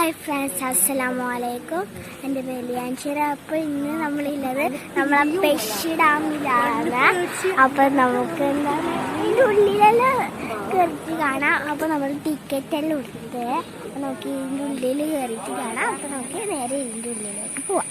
Hi friends അസ്സലാമു അലൈക്കും എന്റെ പേര് ലിയാൻഷിറ അപ്പോൾ ഇന്ന് നമ്മളുള്ളത് നമ്മളെ പെഷി ഡാമിലാണ്. അപ്പോൾ നമുക്ക് എന്താ ഇതിന്റെ ഉള്ളിലെല്ലാം കയറിയിട്ട് കാണാം. അപ്പോൾ നമ്മൾ ടിക്കറ്റ് എല്ലാം എടുത്ത് അപ്പോൾ നമുക്ക് ഇതിന്റെ ഉള്ളിൽ കയറിയിട്ട് കാണാം. അപ്പോൾ നമുക്ക് നേരെ ഇതിന്റെ ഉള്ളിലേക്ക് പോവാം.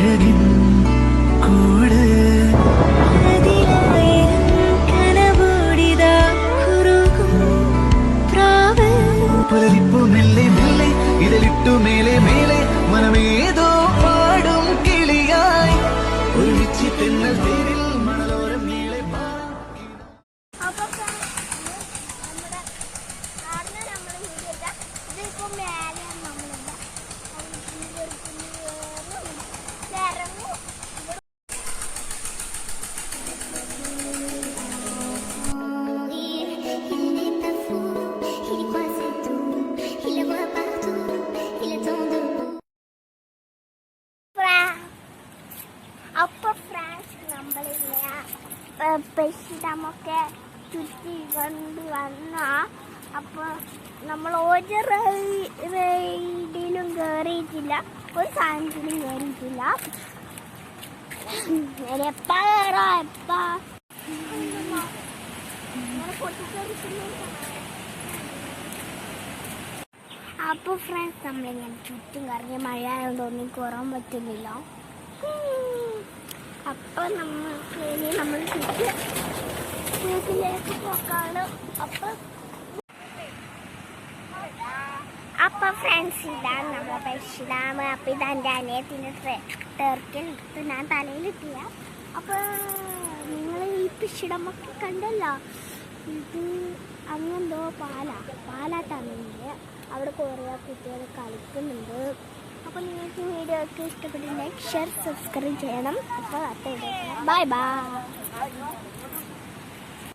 അഴകിൻ കൂട്. പുലരിപ്പു മെല്ലെ മെല്ലെ ഇതലിട്ടു മേലെ മേലെ മനമേതോ പാടും കിളിയായി. ഒരുമിച്ച് തെന്നൽ തേരിൽ പെശിടമൊക്കെ ചുറ്റി കൊണ്ട് വന്ന. അപ്പൊ നമ്മൾ ഒരു റൈഡിലും കയറിയിട്ടില്ല ഒരു സാധനത്തിലും കയറിയിട്ടില്ല എപ്പ കയറാ എപ്പാ. അപ്പോൾ ഫ്രണ്ട്സ് നമ്മളിങ്ങനെ ചുറ്റും കറങ്ങി മഴ ആയതുകൊണ്ട് ഒന്നും കുറവാൻ പറ്റുന്നില്ല. അപ്പോൾ നമ്മൾക്ക് ഇനി നമ്മൾ തിരിച്ച് വീട്ടിലേക്ക് പോക്കാണ്. അപ്പം അപ്പൊ ഫ്രണ്ട്സ് ഇതാണ് നമ്മളെ ബഷീറാമ് അപ്പൊ ഇത് എന്റെ അനിയത്തിന്റെ ടേർക്കിൽ ഞാൻ തലയിലിട്ടില്ല അപ്പൊ നിങ്ങൾ ഈ പിശിടമൊക്കെ കണ്ടല്ലോ? ഇത് അങ്ങെന്തോ പാലാ. പാലാട്ടാണെങ്കിൽ അവിടെ കുറേ കുട്ടികൾ കളിക്കുന്നുണ്ട്. അപ്പോൾ നിങ്ങൾക്ക് വീഡിയോ ഒക്കെ ഇഷ്ടപ്പെട്ടുണ്ടെങ്കിൽ ഷെയർ സബ്സ്ക്രൈബ് ചെയ്യണം. അപ്പോൾ അത്ര ബൈ ബൈ